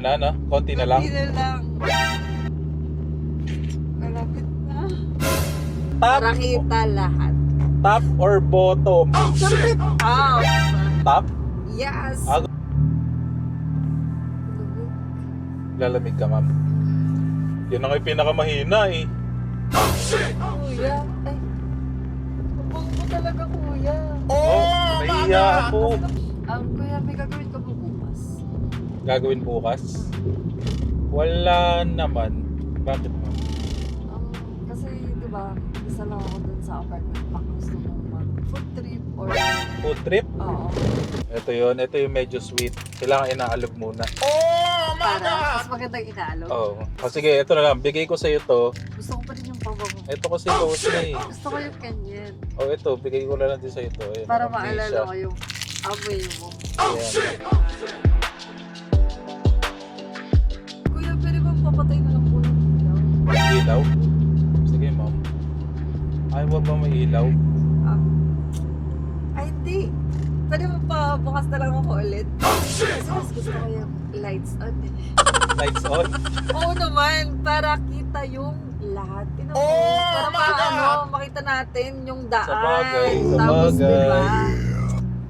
Ano, ano? Konti na lang. Konti na lang. Malapit na. Top, Para kita lahat. top or bottom? Siyempre, top. Top? Yes. Ah, lalamig ka, ma'am. Yan ang pinakamahina eh. Kuya. Ay. Mabang mo talaga, kuya. Oh, nahiya ako. Um, kuya, may gagawin ka po. Gagawin bukas? Wala naman. Bakit, ma'am? Um, kasi, di ba, isa lang ako dun sa apartment. Baka gusto mong mag-food trip or... Food trip? Oo. Ito yun. Ito yung medyo sweet. Kailangan inaalog muna. Para, mas magandang inaalog. Oo. Oh. sige, ito na lang. Bigay ko sa'yo to. Gusto ko pa rin yung pabango. Ito kasi rose na eh. Gusto ko yung kanyan. Oh, ito. Bigay ko na lang din sa'yo to. Ayan, Para maalala ko yung amoy mo. Ayan. Kuya, papatay na lang po ng ilaw? Ilaw? Sige, ma'am. Ayaw mo ba may ilaw? Ah. Ay, hindi. Pwede mo pa bukas na lang ako ulit. Kasi mas gusto ko yung lights on. Lights on? Oo naman, para kita yung lahat. Tinan mo, para maano, makita natin yung daan. Sa bagay, sa Tapos, bagay. diba?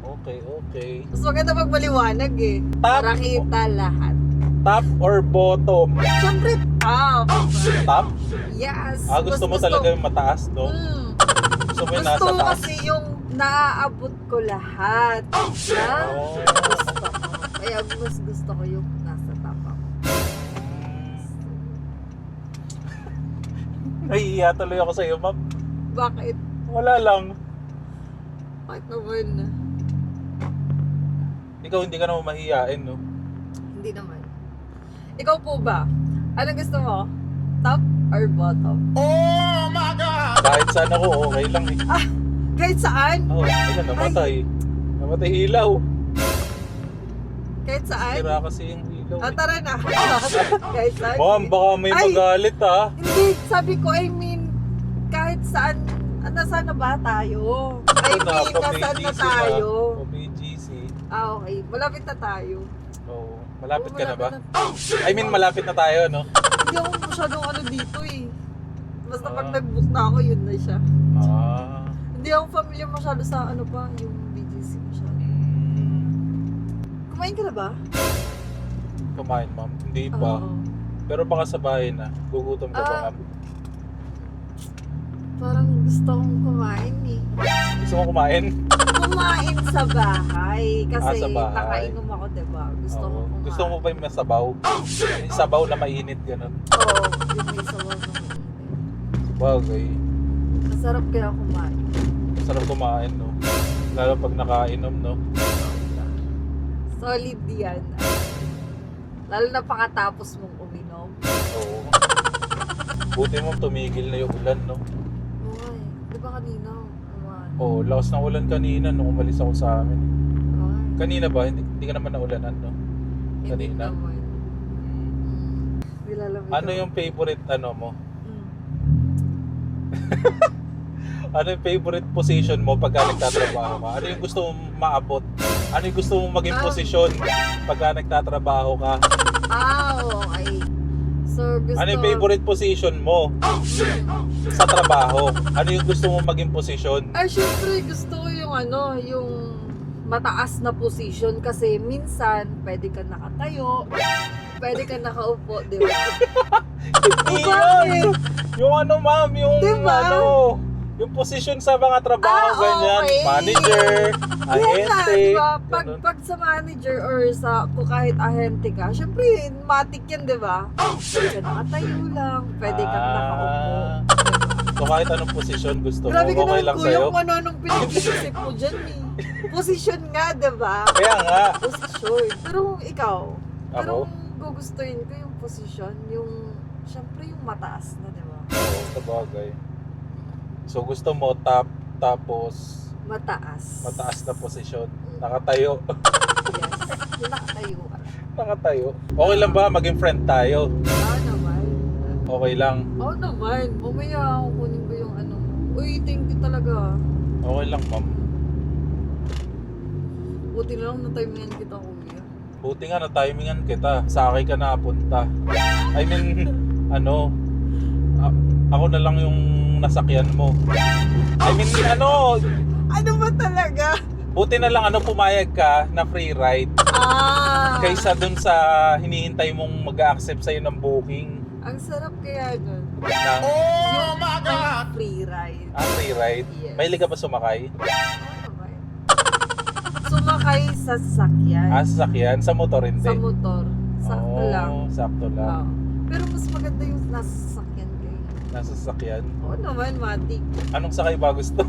Okay, okay. Mas maganda pag maliwanag eh. Para kita lahat. Top or bottom? Siyempre, top. Top? Yes. Ah, gusto mo Mas talaga yung mataas, no? Mm. Gusto mo yung Gusto nasa ko taas? kasi yung naaabot ko lahat. Na Oh. gusto ko. Kaya mas gusto ko yung nasa top ako. Nahihiya tuloy ako sa'yo, ma'am. Bakit? Wala lang. Bakit naman? Ikaw hindi ka naman mahihiyain, no? Hindi naman. Ikaw po ba? Anong gusto mo? Top or bottom? Kahit saan ako, okay lang eh. Kahit saan? Oh, ayun, namatay. Namatay ilaw. Kahit saan? Sira kasi yung ilaw. Ah, Eh. tara na. Kahit saan? Ma'am, baka may Ay! magalit ha. Hindi, sabi ko, I mean, kahit saan, ah, nasaan na ba tayo? I na, mean, nasaan na tayo? Pa BGC. Ah, okay. Malapit na tayo. Malapit ka na ba? na- I mean, malapit na tayo, no? Hindi ako masyadong ano dito eh. Basta pag Ah. nag-book na ako, yun na siya. Ah. Hindi ako familiar masyado sa ano pa, yung BGC masyado. Mm. Kumain ka na ba? Kumain, ma'am. Hindi pa. Oo. Pero baka sa bahay na. Gugutom ka ba, Ah. ma'am? Parang gusto kong kumain eh. Gusto mo kumain? Kumain sa bahay. Kasi Ah, sa bahay. nakainom ako, diba? Gusto ko Oo. kumain. Gusto mo ba yung masabaw? Yung sabaw na mainit, ganun. Oo, yung may sabaw na. Bagay. Masarap kaya kumain. Masarap kumain, no? Lalo pag nakainom, no? Solid yan. Lalo na pakatapos mong uminom. Oo. Buti mo tumigil na yung ulan, no? Okay. Di ba kanina? Kumain. Oo, lakas ng ulan kanina nung umalis ako sa amin. Okay. Kanina ba? Hindi, hindi ka naman naulanan, no? Hindi Kanina? naman. Mm. Nilalamig Ano ako. yung favorite, ano mo? Mm. Ano yung favorite position mo pagka nagtatrabaho ka? Ano yung gusto mong maabot? Ano yung gusto mong maging Ah. posisyon pagka nagtatrabaho ka? Ah, okay. So, gusto... Ano yung favorite position mo sa trabaho? Ano yung gusto mong maging posisyon? Ah, syempre gusto ko yung ano, yung mataas na position kasi minsan pwede ka nakatayo, pwede ka nakaupo, di ba? Hindi yun! Yung ano ma'am, yung Diba? ano, yung posisyon sa mga trabaho, Ah, ganyan. okay. Manager, Yan na, ahente, di ba? Pag, ganun. pag sa manager or sa kung kahit ahente ka, syempre, matik yan, di ba? Pwede ka nakatayo lang, pwede kang Ah. So kahit anong posisyon gusto mo, Grabe ka okay naman, lang kuya, sa'yo? kung ano-anong pinag-isip mo dyan eh. Posisyon nga, di ba? Kaya nga, Posisyon. Pero kung ikaw, pero ako, kung gugustuhin ko yung posisyon, yung, syempre yung mataas na, di ba? oo, sa bagay. So gusto mo top, tapos Mataas. mataas na posisyon. Nakatayo. Yes. Yung nakatayo ka. Nakatayo. Okay lang ba maging friend tayo? Okay lang. Oo naman. Mamaya kukunin ko yung ano. Uy, thank you talaga. Okay lang, ma'am. Buti na lang na time kita, kuya. Buti nga na timingan kita. Sa akin ka napunta. I mean, ano, a- ako na lang yung nasakyan mo. I mean, ano, Ano ba talaga? buti na lang ano pumayag ka na free ride Ah! kaysa dun sa hinihintay mong mag-accept sa'yo ng booking. Ang sarap kaya nun. Na, Oh my God! Free ride. ah, free ride. Yes. Mahilig ka ba sumakay? Ano ba yun? Sumakay sa sasakyan. Ah, sasakyan? Sa motor hindi? sa motor. Sakto Oo, lang. Sakto lang. Oo. Pero mas maganda yung nasa sasakyan kayo. Nasa sasakyan. Oo naman, Matik. Anong sakay ba gusto?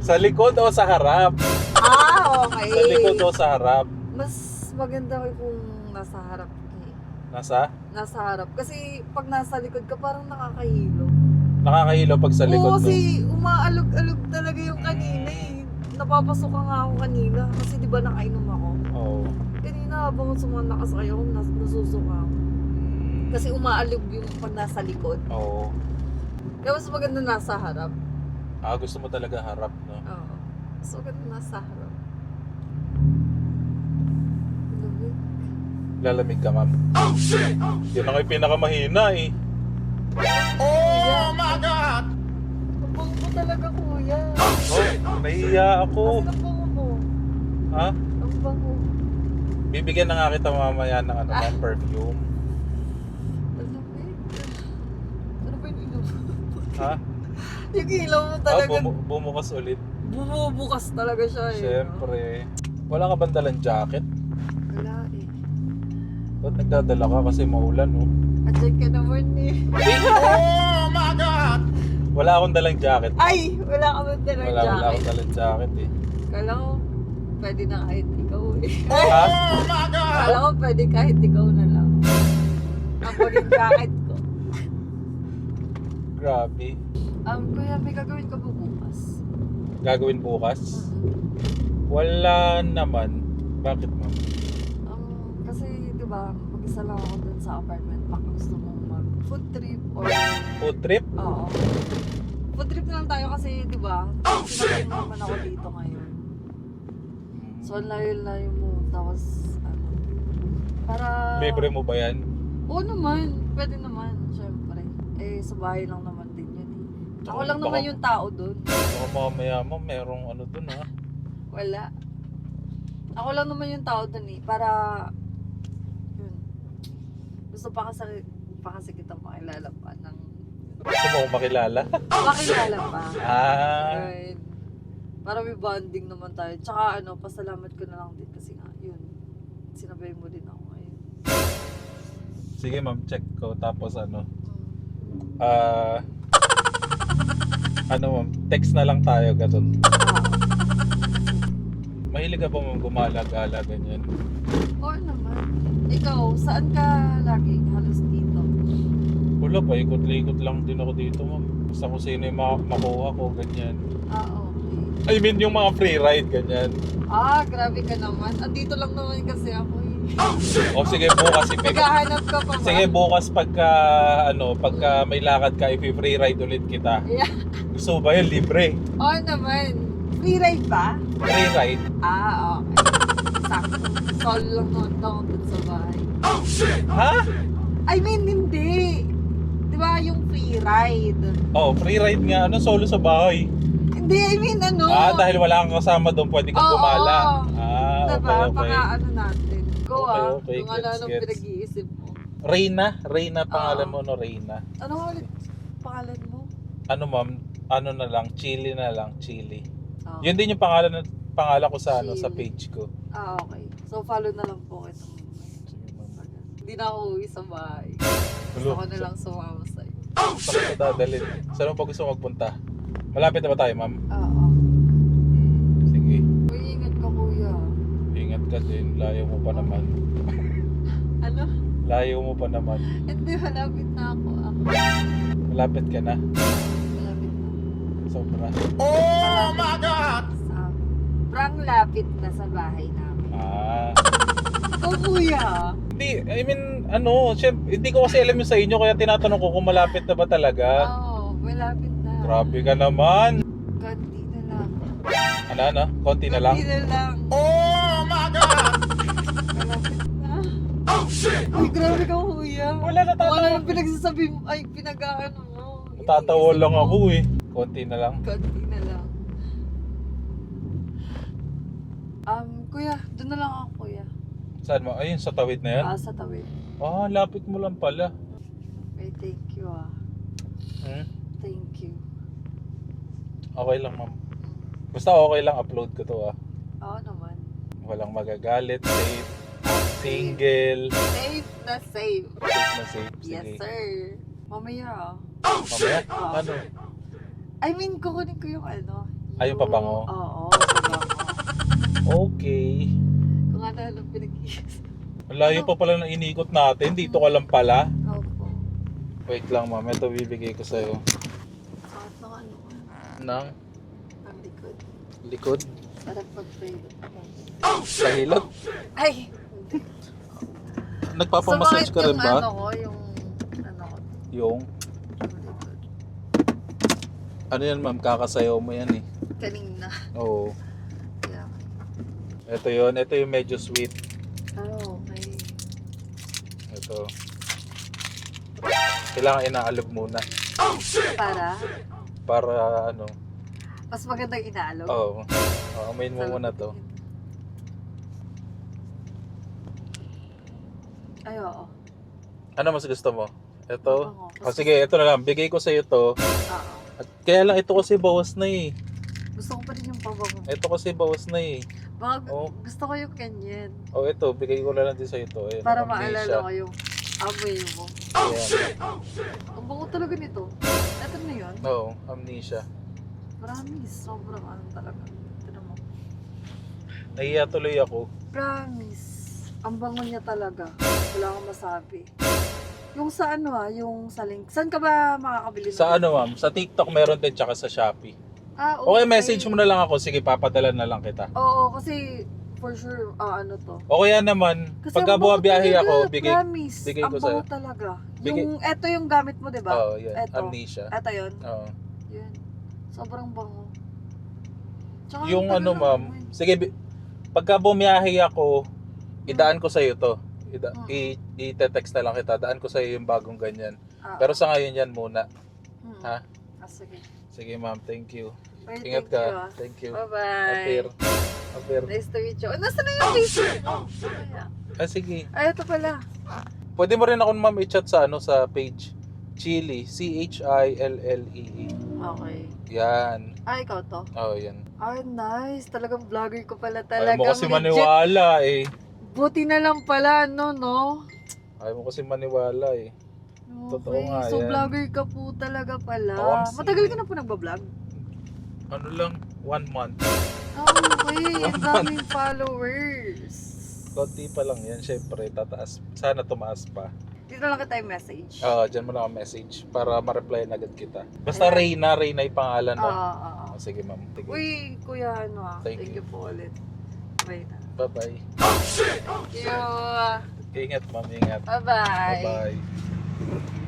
sa likod o sa harap? Ah, okay. Sa likod o sa harap? Mas maganda ko kung nasa harap. Nasa? Nasa harap. Kasi pag nasa likod ka, parang nakakahilo. Nakakahilo pag sa likod Oo, mo. kasi umaalog-alog talaga yung kanina eh. Napapasok ka nga ako kanina. Kasi di ba nakainom ako? Oo. Kanina habang sumanakasakay ako, nas nasusuka ako. Mm, Kasi umaalog yung pag nasa likod. Oo. Kaya mas maganda nasa harap. Ah, gusto mo talaga harap, no? Oo. Mas maganda nasa harap. Lalamig ka, ma'am. Yun ang yung pinakamahina eh. Oh my God! Ang bango mo talaga, kuya. Oh, nahiya ako. Kasi ang bango mo. Ha? Ang bango. Bibigyan na nga kita mamaya ng ano, ng perfume. Ang. Ano ba yung ilaw? Ha? yung ilaw mo Ah, talaga. bumu- bumukas ulit. Bumubukas talaga siya eh. Siyempre. Wala ka bang dalang jacket? Wala. Ba't nagdadala ka kasi maulan, no? Adyan ka naman eh. Wala akong dalang jacket. Ay! Wala ka ba dalang Wala, wala jacket? akong dalang jacket eh. Kala ko, pwede na kahit ikaw eh. Ha? Kala ko pwede kahit ikaw na lang. Ako yung jacket ko. Grabe. Um, kuya, may gagawin ka bukas? Gagawin bukas? Wala naman. Bakit, ma'am? Ba, mag-isa lang ako dun sa apartment. Baka gusto mong mag-food trip or... Food trip? Oo. Food trip na lang tayo kasi, di ba, sinabing naman ako dito ngayon. So, ang layo-layo mo. Tapos, ano, para... Libre mo ba yan? Oo naman. Pwede naman, syempre. Eh, sa bahay lang naman din yun eh. Ako lang Baka- naman yung tao dun. Baka mamaya mo, merong ano dun ha. Wala. Ako lang naman yung tao dun eh. Para. Gusto pa kasi, pa kasi kita makilala pa ng, Gusto mo akong makilala? makilala pa. Ah, Ayun. Para may bonding naman tayo. Tsaka ano, pasalamat ko na lang din kasi nga, yun. Sinabay mo din ako ngayon. sige ma'am, check ko. Tapos ano, Mm. ah, ano ma'am, text na lang tayo ganun. Ah, Mahilig ka ba ma'am gumala-gala ganyan? oo naman. Ikaw, saan ka lagi halos dito? Wala pa, ikot-likot lang din ako dito ma'am. Basta kung sino yung ma- makuha ko, ganyan. Ah, okay. I mean yung mga free ride, ganyan. Ah, grabe ka naman. Andito lang naman kasi ako eh. O sige bukas, Naghahanap ka pa ba? Sige bukas pagka ano, pagka may lakad ka, i-free ride ulit kita. Yeah. Gusto mo ba yun? Libre. Oo naman. Free ride ba? Free ride. Ah, okay. Sakto. Solo lang naman ako dun sa bahay. Ha? I mean, hindi. Di ba yung free ride? Oh, free ride nga. Ano, solo sa bahay. Hindi, I mean ano? Ah, dahil wala kang kasama doon, pwede kang Oo, gumala. oo. Ah, diba? okay, okay. Baka ano natin. Go Okay, ah. okay. Kung ano Gets, anong gets. pinag-iisip mo. Reyna, Reyna pangalan Oo. mo no, Reyna. Ano nga ulit pangalan mo? Ano ma'am, ano na lang, chili na lang, chili. Ah, Yun din yung pangalan pangalan ko sa ano sa page ko. Ah, okay. So, follow na lang po ma'am. Hindi na ako uwi sa bahay. Gusto ko na lang sumama sa'yo. Saan ka dadalhin? Saan mo pa gusto magpunta? Malapit na ba tayo, ma'am? Oo. Sige. Uy, ingat ka kuya. Ingat ka din. Layo mo pa naman. Ano? Layo mo pa naman. Hindi, malapit na ako. Ah, Malapit ka na. malapit na. Sobra. Oh my God! Sa, prang lapit na sa bahay namin. Ah. Ikaw kuya. Hindi, I mean, ano, syempre, hindi ko kasi alam yung sa inyo kaya tinatanong ko kung malapit na ba talaga. Oo, malapit na. Grabe ka naman. Konti na lang. Ano, ano? Konti na lang. Konti na lang. Oh Malapit na. Ay, grabe ka, kuya. Wala, natatawa. Wala nang pinagsasabi mo. Ay, pinag-ano mo. Natatawa lang ako eh. Konti na lang. Konti na lang. Um, kuya, doon na lang ako, kuya. Saan mo? Ayun, sa tawid na yan. Ah, sa tawid. Ah, lapit mo lang pala. Wait, thank you ah. Hmm? Thank you. Okay lang, ma'am. Basta okay lang upload ko to ah. Oo naman. Walang magagalit, safe, single, Safe na safe. safe na safe. Yes, Sige. sir. Mamaya ah. Mamaya, ano? I mean, kukunin ko yung ano. Yung pabango? Oo. Okay. Kung ano ano pinag-iis. Layo pa pala na inikot natin. Dito ka lang pala. Opo. Wait lang, ma'am. Ito bibigay ko sa'yo. Sakit ng ano ko. Nang Ang likod. likod. Parang pag-pray. Sa hilot. Ay! Nagpapamassage ka rin yung ba? ano ko, yung ano ko, Yung, ano yan ma'am, kakasayaw mo yan eh. Kanina. Oo. Kaya, Ito yon ito yung medyo sweet. oh, okay. Ito. Kailangan inaalog muna. Para, Para ano, mas magandang inaalog. oo. Oh, amoyin mo Sa- muna to. Ay, oo. Ano mas gusto mo? Ito? Bango. O sige, ito na lang. Bigay ko sa'yo to. Oo. At kaya lang ito kasi bawas na eh. Gusto ko pa rin yung pabango. Ito kasi bawas na eh. Baka Oo. gusto ko yung ganyan. O ito, bigay ko na lang din sa'yo to. Ayan, Para amnesia. maalala ko yung amoy mo. Ayan. Ang bango talaga nito. Ito na yun. Oo, amnesia. Promise. Sobrang ano talaga. Tignan mo. Nahiya tuloy ako. Promise. Ang bango niya talaga. Wala akong masabi. Yung sa ano ah, yung sa link. Saan ka ba makakabili? Sa ano ma'am, sa TikTok meron din tsaka sa Shopee. Ah, Okay, message mo na lang ako. Sige, papadala na lang kita. Oo, kasi for sure, ah, ano to. O kaya naman, Kasi pagka ang bango bumabiyahe talaga, ako, bigay. Promise. bigay ang ko bango sa'yo. talaga. Bigay- Yung, eto yung gamit mo, di ba? Oo, yan. Eto. Amnesia. Eto yun. Oo. Yun. Sobrang bango. Tsaka Yung ang ano ma'am, naman. sige, bi- pagka bumiyahe ako, idaan ko sa'yo to. Ida, Hmm. i, i-text na lang kita. Daan ko sa'yo yung bagong ganyan. Ah, Pero sa ngayon yan muna. hmm. ha? Ah, sige. Sige ma'am, thank you. Wait, Ingat thank ka. you, ah. Thank you. Bye-bye. Apir. Apir. Nice to meet you. Nasaan na yung Facebook mo? Mamaya. Ah, sige. Ay, ito pala. Pwede mo rin ako ma'am i-chat sa ano sa page. Chili, C-H-I-L-L-E-E. Okay. E Yan. Ah, ikaw to? Oh, yan. Ay, nice. Talagang vlogger ko pala Ayaw talaga. mo kasi maniwala eh. Buti na lang pala, no, no? Ayaw mo kasi maniwala eh. Totoo nga so, yan. vlogger ka po talaga pala. Oo, Matagal ka na po nagbablog? Ano lang, one month. Ah, okay. Ang daming followers. Konti pa lang yan, syempre, tataas. Sana tumaas pa. Dito lang kita yung message. Oo, dyan mo lang ang message para ma-reply na agad kita. Basta Ayan. Reyna, Reyna yung pangalan Oo, mo. oo, oo. Oh, sige ma'am. Sige. Uy, kuya, ano ah. Thank Thank, you. you po ulit. Bye na. Bye-bye. Thank you. Ingat ma'am, ingat. Bye-bye. Bye-bye.